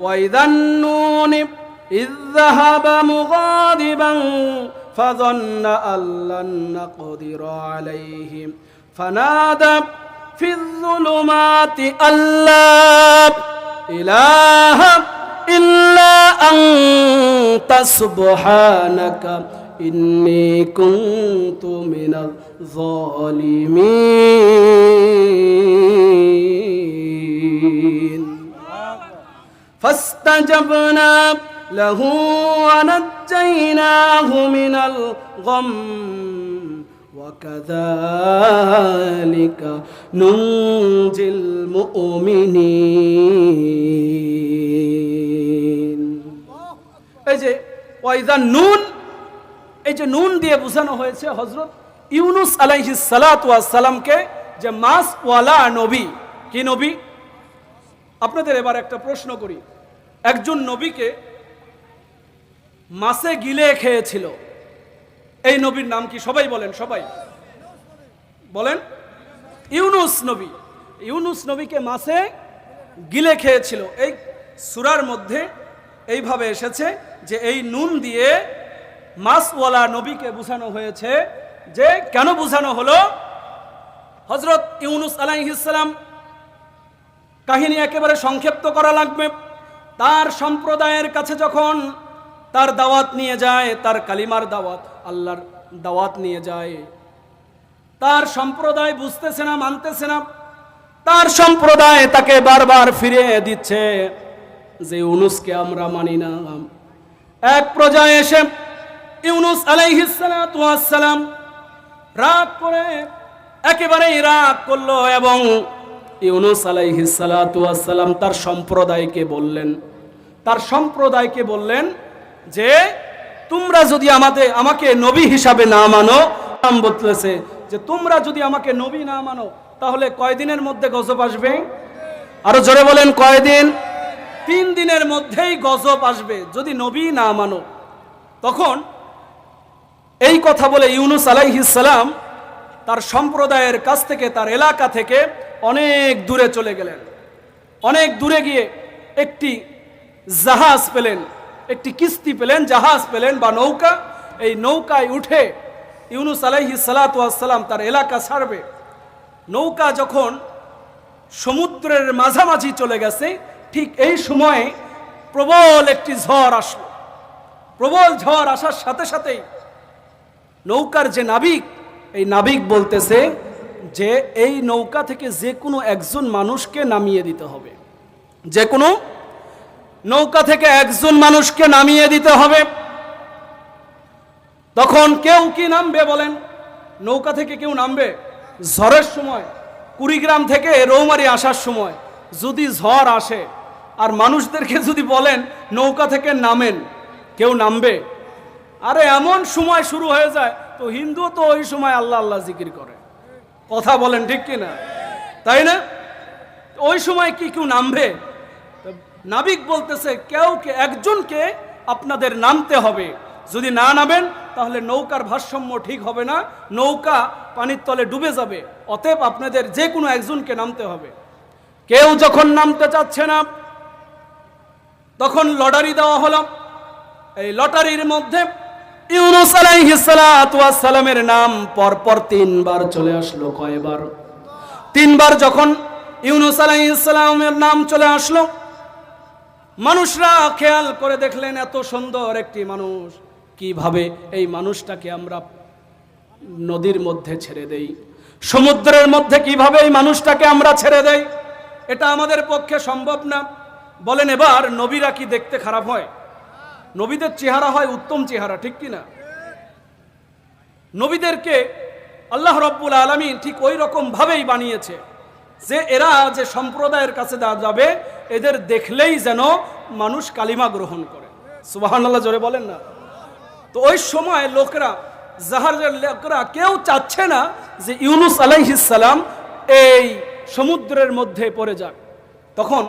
وإذا النون إذ ذهب مغاضبا فظن أن لن نقدر عليه فنادى في الظلمات أن لا إله إلا أنت سبحانك إني كنت من الظالمين فاستجبنا له ونجيناه من الغم وكذلك ننجي المؤمنين এই যে ওয়াইদা নুন এই যে নুন দিয়ে বোঝানো হয়েছে হজরত ইউনুস আলাইহিস সালাতু সালামকে যে মাস ওয়ালা নবী কি নবী আপনাদের এবার একটা প্রশ্ন করি একজন নবীকে মাসে গিলে খেয়েছিল। এই নবীর নাম কি সবাই বলেন সবাই? বলেন? ইউনুস নবী। ইউনুস নবীকে মাসে গিলে খেয়েছিল। এই সুরার মধ্যে এইভাবে এসেছে যে এই নুন দিয়ে মাসওয়ালা নবীকে বোঝানো হয়েছে যে কেন বোঝানো হলো? হজরত ইউনুস আলাইহিসাল্লাম কাহিনী একেবারে সংক্ষিপ্ত করা লাগবে। তার সম্প্রদায়ের কাছে যখন তার দাওয়াত নিয়ে যায়, তার কালিমার দাওয়াত, আল্লাহর দাওয়াত নিয়ে যায়, তার সম্প্রদায় বুঝতেছে না, মানতেছে না, তার সম্প্রদায় তাকে বারবার ফিরে দিচ্ছে যে ইউনুসকে আমরা মানি না। এক প্রজায় এসে ইউনুস আলাইহিসালাম রাগ করে, একেবারেই রাগ করল এবং ইউনুস আলাইহিসালাম তার সম্প্রদায়কে বললেন তার সম্প্রদায়কে বললেন যে, তোমরা যদি আমাদের, আমাকে নবী হিসাবে না মানো, নাম বদলেছে যে তোমরা যদি আমাকে নবী না মানো, তাহলে কয়দিনের মধ্যে গজব আসবে? আরও জোরে বলেন, কয়দিন? তিন দিনের মধ্যেই গজব আসবে, যদি নবী না মানো। তখন এই কথা বলে ইউনুস আলাইহিসালাম তার সম্প্রদায়ের কাছ থেকে, তার এলাকা থেকে অনেক দূরে চলে গেলেন। অনেক দূরে গিয়ে একটি জাহাজ পেলেন, একটি কিস্তি পেলেন, জাহাজ পেলেন বা নৌকা, এই নৌকায় উঠে ইউনুস আলাইহি সালাতাম তার এলাকা ছাড়বে। নৌকা যখন সমুদ্রের মাঝামাঝি চলে গেছে, ঠিক এই সময়ে প্রবল একটি ঝড় আসলো। প্রবল ঝড় আসার সাথে সাথেই নৌকার যে নাবিক, এই নাবিক বলতেছে যে, এই নৌকা থেকে যে কোনো একজন মানুষকে নামিয়ে দিতে হবে। যে কোনো নৌকা থেকে একজন মানুষকে নামিয়ে দিতে হবে। তখন কেউ কি নামবে বলেন? নৌকা থেকে কেউ নামবে? ঝড়ের সময়, কুড়িগ্রাম থেকে রৌমারি আসার সময় যদি ঝড় আসে, আর মানুষদেরকে যদি বলেন নৌকা থেকে নামেন, কেউ নামবে? আরে এমন সময় শুরু হয়ে যায়, তো হিন্দু তো ওই সময় আল্লাহ আল্লাহ জিকির করে। কথা বলেন ঠিক কি না তাই না? ওই সময় কি কেউ নামবে? নাবিক বলতেছে, কেউ কে, একজনকে আপনাদের নামতে হবে। যদি না নামেন, তাহলে নৌকার ভারসাম্য ঠিক হবে না, নৌকা পানির তলে ডুবে যাবে। অতএব আপনাদের যে কোনো একজনকে নামতে হবে। কেউ যখন নামতে চাচ্ছে না, তখন লটারি দেওয়া হলো। এই লটারির মধ্যে ইউনুস আলাইহিসসালামের নাম পরপর তিনবার চলে আসলো, কয়বার? তিনবার যখন ইউনুস আলাইহিসসালামের নাম চলে আসলো মানুষরা খেয়াল করে দেখলেন এত সুন্দর একটি মানুষ। কীভাবে এই মানুষটাকে আমরা নদীর মধ্যে ছেড়ে দেই? সমুদ্রের মধ্যে কীভাবে এই মানুষটাকে আমরা ছেড়ে দেই? এটা আমাদের পক্ষে সম্ভব না। বলেন, এবার নবীরা কি দেখতে খারাপ হয়? নবীদের চেহারা হয় উত্তম চেহারা, ঠিক কি না নবীদেরকে আল্লাহ রব্বুল আলমিন ঠিক ওই রকম ভাবেই বানিয়েছে। যে এরা যে সম্প্রদায়ের কাছে দেওয়া যাবে, এদের দেখলেই যেন মানুষ কালিমা গ্রহণ করে। সুবাহান আল্লাহ জোরে বলেন না? তো ওই সময় লোকরা, জাহাজের লোকরা কেউ চাচ্ছে না যে ইউনুস আলাইহিসালাম এই সমুদ্রের মধ্যে পড়ে যাক। তখন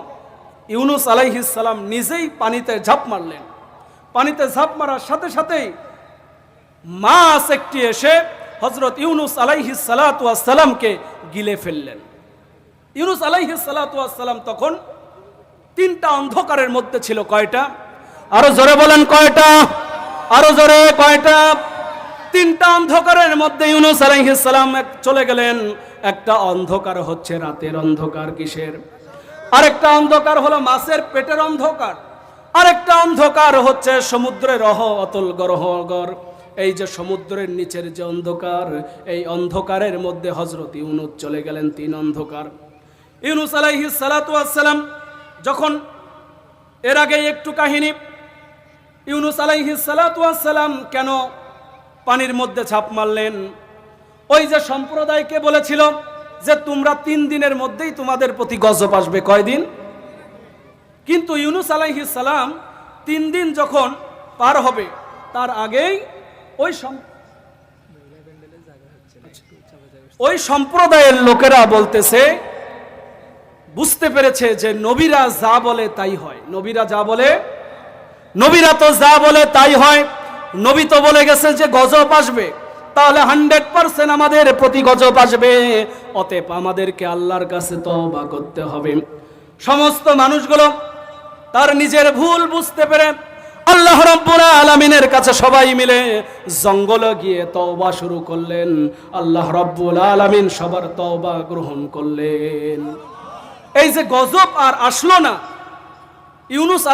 ইউনুস আলাইহিসালাম নিজেই পানিতে ঝাঁপ মারলেন। পানিতে ঝাঁপ মারার সাথে সাথেই মাছ একটি এসে হজরত ইউনুস আলাইহি সালাতামকে গিলে ফেললেন। ইউনুস আলাইহি সালাতাম তখন তিনটা অন্ধকারের মধ্যে ছিল কয়টা? আরও জোরে বলেন কয়টা? আরও জোরে কয়টা? তিনটা অন্ধকারের মধ্যে ইউনুস আলাইহিস সালাম চলে গেলেন। একটা অন্ধকার হচ্ছে রাতের অন্ধকার কিসের? আরেকটা অন্ধকার হলো মাছের পেটের অন্ধকার। আরেকটা অন্ধকার হচ্ছে সমুদ্রের রহ অতল গরহগর এই যে সমুদ্রের নিচের যে অন্ধকার, এই অন্ধকারের মধ্যে হজরত ইউনুস চলে গেলেন তিন অন্ধকার। ইউনুস আলাইহিস সালাতু ওয়াসসালাম যখন এর আগে একটু কাহিনী, ইউনুস আলাইহিস সালাতু ওয়াসসালাম কেন পানির মধ্যে ছাপ মারলেন? ওই যে সম্প্রদায়কে বলেছিল যে তোমরা তিন দিনের মধ্যেই তোমাদের প্রতি গজব আসবে। কয়দিন? কিন্তু ইউনুস আলাইহিস সালাম তিন দিন যখন পার হবে, তার আগেই ওই ওই সম্প্রদায়ের লোকেরা বলতেছে বুঝতে পেরেছে যে নবীরা যা বলে তাই হয়। নবীরা যা বলে, নবীরা তো যা বলে তাই হয়। নবী তো বলে গেছে যে গজব আসবে। তাহলে হান্ড্রেড পার্সেন্ট আমাদের প্রতি গজব আসবে। অতএব আমাদেরকে আল্লাহর কাছে তওবা করতে হবে। সমস্ত মানুষগুলো তার নিজের ভুল বুঝতে পেরে আল্লাহ রব্বুল আলামিনের কাছে সবাই মিলে জঙ্গলে গিয়ে তওবা শুরু করলেন। আল্লাহ রব্বুল আলামিন সবার তওবা গ্রহণ করলেন। এই যে গজব আর আসলো না, ইউনুস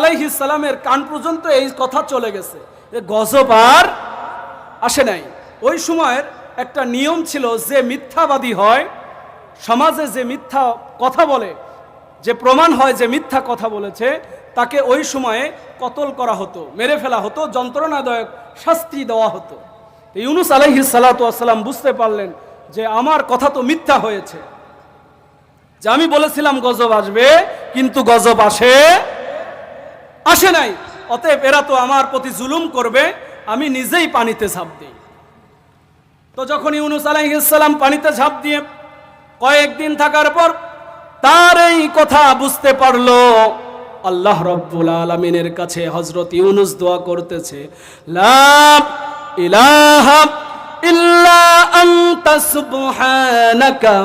সালামের কান পর্যন্ত এই কথা চলে গেছে যে গজব আর আসে নাই। ওই সময়ের একটা নিয়ম ছিল যে মিথ্যাবাদী হয়, সমাজে যে মিথ্যা কথা বলে, যে প্রমাণ হয় যে মিথ্যা কথা বলেছে, তাকে ওই সময়ে কতল করা হতো, মেরে ফেলা হতো, যন্ত্রণাদায়ক শাস্তি দেওয়া হতো। ইউনুস আলাইহিস সালাতু ওয়াসসালাম বুঝতে পারলেন যে আমার কথা তো মিথ্যা হয়েছে। যে আমি বলেছিলাম গজব আসবে, কিন্তু গজব আসে আসে নাই। অতএব এরা তো আমার প্রতি জুলুম করবে, আমি নিজেই পানিতে ঝাঁপ দিই। তো যখন ইউনুস আলাইহিসসালাম পানিতে ঝাঁপ দিয়ে কয়েকদিন থাকার পর তার এই কথা বুঝতে পারল, আল্লাহ রব্বুল আলমিনের কাছে হজরত ইউনুস দোয়া করতেছে লাভ ইলাহা ইল্লা আনতা সুবহানাকা,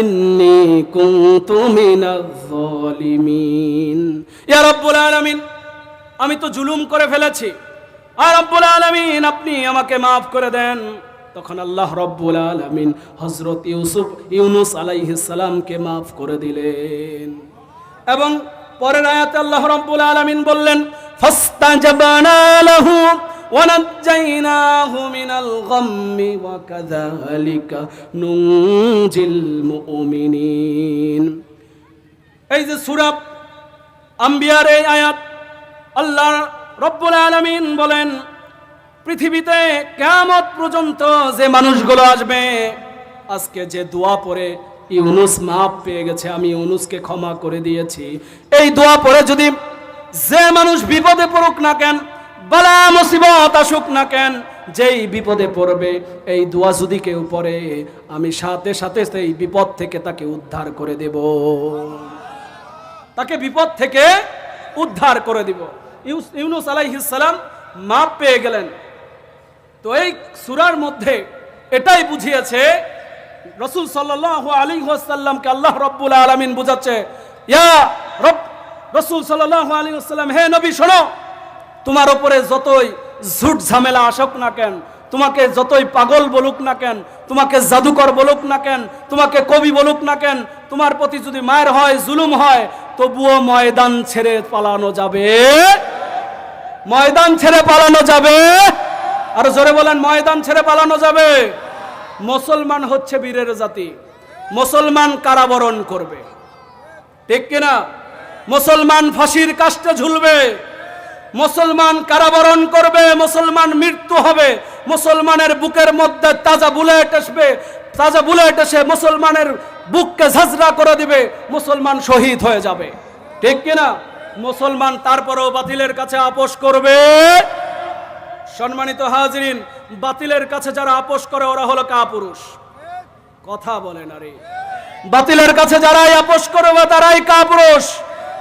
ইন্নী কুনতু মিনাজ জালিমিন ইয়া রব্বুল আলামিন, আমি তো জুলুম করে ফেলেছি। আর রব্বুল আলামিন, আপনি আমাকে মাফ করে দেন। তখন আল্লাহ রব্বুল আলামিন হজরত ইউসুফ ইউনুস আলাইহিস সালামকে মাফ করে দিলেন। এবং পরের আয়াতে আল্লাহ রব্বুল আলামিন বললেন, ফাস্তাজাবানা লাহু ونجيناه من الغم وكذلك ننجي المؤمنين এই যে সুরাব আম্বিয়ার এই আয়াত আল্লাহ রব্বুল আলামিন বলেন পৃথিবীতে কেমত পর্যন্ত যে মানুষগুলো আসবে আজকে যে দোয়া পড়ে ইউনুস মাপ পেয়ে গেছে আমি ইউনুসকে ক্ষমা করে দিয়েছি এই দোয়া পড়ে যদি যে মানুষ বিপদে পড়ুক না কেন বালা মুসিবত আসুক না কেন, যেই বিপদে পড়বে, এই দোয়া যদি কেউ পড়ে, আমি সাথে সাথে সেই বিপদ থেকে তাকে উদ্ধার করে দেব। তাকে বিপদ থেকে উদ্ধার করে দিব। ইউনুস আলাইহিস সালাম মাপ পেয়ে গেলেন। তো এই সুরার মধ্যে এটাই বুঝিয়েছে, রসুল সাল্লাহ আলী সাল্লামকে আল্লাহ রব্বুল আলমিন বুঝাচ্ছে, ইয়া রব, রসুল সাল্লাহ আলী সাল্লাম হে নবী শোনো তোমার ওপরে যতই ঝুট ঝামেলা আসুক না কেন, তোমাকে যতই পাগল বলুক না কেন, তোমাকে জাদুকর বলুক না কেন, তোমাকে কবি বলুক না কেন, তোমার প্রতি যদি মায়ের হয়, জুলুম হয়, তবুও ময়দান ছেড়ে পালানো যাবে। ময়দান ছেড়ে পালানো যাবে। আর জোরে বলেন, ময়দান ছেড়ে পালানো যাবে। মুসলমান হচ্ছে বীরের জাতি। মুসলমান কারাবরণ করবে। ঠিক কিনা? মুসলমান ফাঁসির কাষ্টে ঝুলবে। মুসলমান কারাবরণ করবে, মুসলমান মৃত্যু হবে, মুসলমানের বুকের মধ্যে তাজা বুলেট আসবে, তাজা বুলেট এসে মুসলমানের বুককে ঝাঁঝরা করে দিবে, মুসলমান শহীদ হয়ে যাবে। ঠিক কিনা? মুসলমান তারপরেও বাতিলের কাছে আপোষ করবে। সম্মানিত হাজরিন, বাতিলের কাছে যারা আপোষ করে, ওরা হলো কাপুরুষ। কথা বলে না রে। বাতিলের কাছে যারাই আপোষ করবে, তারাই কাপুরুষ।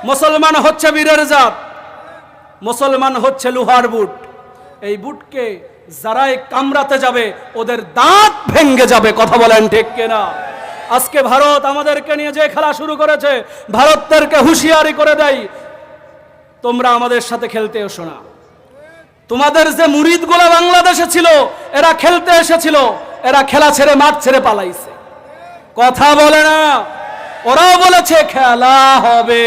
মুসলমান হচ্ছে বীরের জাত। মুসলমান হচ্ছে লোহার বুট। এই বুটকে যারাই কামড়াতে যাবে, ওদের দাঁত ভেঙ্গে যাবে, কথা বলেন ঠিক কিনা? আজকে ভারত আমাদেরকে নিয়ে যে খেলা শুরু করেছে, ভারতদেরকে হুঁশিয়ারি করে দেয়, তোমরা আমাদের সাথে খেলতে এসো না। তোমাদের যে মুরিদগুলো বাংলাদেশে ছিল, এরা খেলতে এসেছিল, এরা খেলা ছেড়ে মাঠ ছেড়ে পালাইছে। কথা বলে না, ওরাও বলেছে খেলা হবে।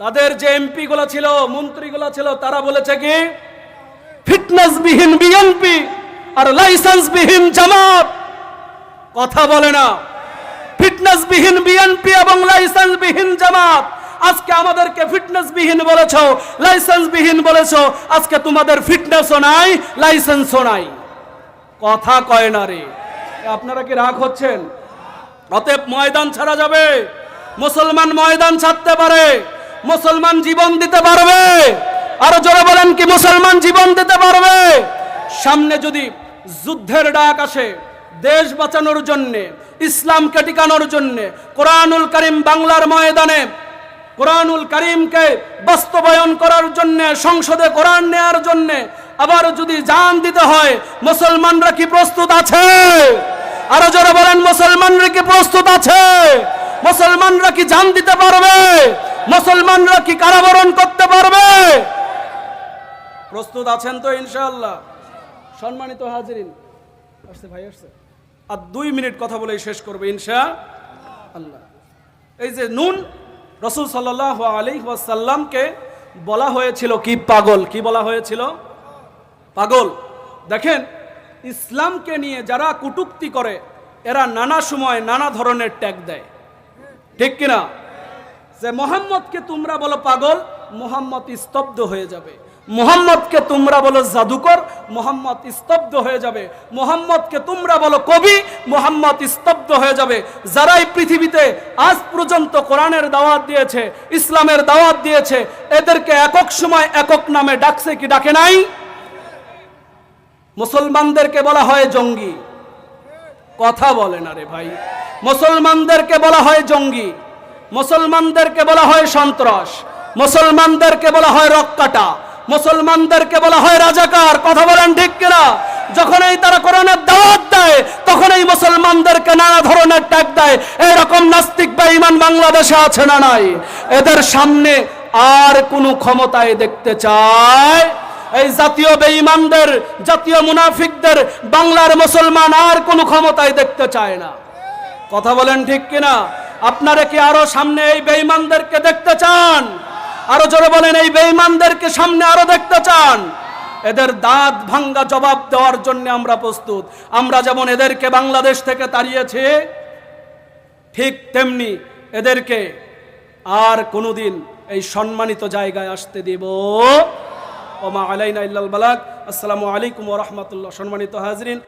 তাদের যে এমপি গুলো ছিল, মন্ত্রী গুলো ছিল, তারা বলেছে কি? ফিটনেস বিহীন বিএনপি আর লাইসেন্স বিহীন জামাত। কথা বলে না। ফিটনেস বিহীন বিএনপি এবং লাইসেন্স বিহীন জামাত। আজকে আমাদেরকে ফিটনেস বিহীন বলেছ লাইসেন্স বিহীন বলেছ, আজকে তোমাদের ফিটনেসও নাই লাইসেন্সও নাই। কথা কয় না রে। আপনারা কি রাগ হচ্ছেন? অতএব ময়দান ছাড়া যাবে। মুসলমান ময়দান ছাড়তে পারে। মুসলমান জীবন দিতে পারবে? আরও জোরে বলেন কি মুসলমান জীবন দিতে পারবে? সামনে যদি যুদ্ধের ডাক আসে, দেশ বাঁচানোর জন্যে, ইসলামকে টিকানোর জন্যে, কোরআনুল করিম বাংলার ময়দানে, কোরআনুল করিমকে বাস্তবায়ন করার জন্য, সংসদে কোরআন নেয়ার জন্য, আবার যদি জান দিতে হয়, মুসলমানরা কি প্রস্তুত আছে? আরও জোরে বলেন, মুসলমানরা কি প্রস্তুত আছে? মুসলমানরা কি জান দিতে পারবে? মুসলমানরা কি কারাবরণ করতে পারবে? প্রস্তুত আছেন তো ইনশাআল্লাহ। সম্মানিত হাজিরিন। আসছে ভাই, আসছে। আর দুই মিনিট কথা বলেই শেষ করবে ইনশা আল্লাহ। এই যে নুন, রসুল সাল্লাহ আলী ওয়াসাল্লামকে বলা হয়েছিল কি পাগল? কি বলা হয়েছিল? পাগল। দেখেন, ইসলামকে নিয়ে যারা কুটুক্তি করে, এরা নানা সময় নানা ধরনের ট্যাগ দেয়। ঠিক কিনা? যে মোহাম্মদকে তোমরা বলো পাগল, মোহাম্মদ স্তব্ধ হয়ে যাবে। মোহাম্মদকে তোমরা বলো জাদুকর, মোহাম্মদ স্তব্ধ হয়ে যাবে। মোহাম্মদকে তোমরা বলো কবি, মোহাম্মদ স্তব্ধ হয়ে যাবে। যারাই পৃথিবীতে আজ পর্যন্ত কোরআনের দাওয়াত দিয়েছে, ইসলামের দাওয়াত দিয়েছে, এদেরকে একক সময় একক নামে ডাকছে কি ডাকে নাই? মুসলমানদেরকে বলা হয় জঙ্গি। কথা বলে না রে ভাই। মুসলমানদেরকে বলা হয় জঙ্গি। মুসলমানদেরকে বলা হয় সন্ত্রাস, মুসলমানদেরকে বলা হয় রক্কাটা মুসলমানদেরকে বলা হয় রাজাকার, কথা বলেন ঠিক কিনা? যখনই তারা কোরআনের দাওয়াত দেয়, তখনই মুসলমানদেরকে নানা ধরনের ট্যাগ দেয়, এরকম নাস্তিক বা ইমান বাংলাদেশে আছে না নাই? এদের সামনে আর কোনো ক্ষমতায় দেখতে চায়? এই জাতীয় বেঈমানদের, জাতীয় মুনাফিকদের, বাংলার মুসলমান আর কোনো ক্ষমতায় দেখতে চায় না। কথা বলেন ঠিক কিনা? আপনারা কি আরও সামনে এই বেঈমানদেরকে দেখতে চান? আরও জোরে বলেন, এই বেঈমানদেরকে সামনে আরও দেখতে চান। এদের দাঁত ভাঙ্গা জবাব দেওয়ার জন্য আমরা প্রস্তুত। আমরা যেমন এদেরকে বাংলাদেশ থেকে তাড়িয়েছি, ঠিক তেমনি এদেরকে আর কোনোদিন এই সম্মানিত জায়গায় আসতে দেব। ওমা আলাইনা ইল্লাল বালাক আসসালামু আলাইকুম ওয়া রাহমাতুল্লাহ। সম্মানিত হাজরিন।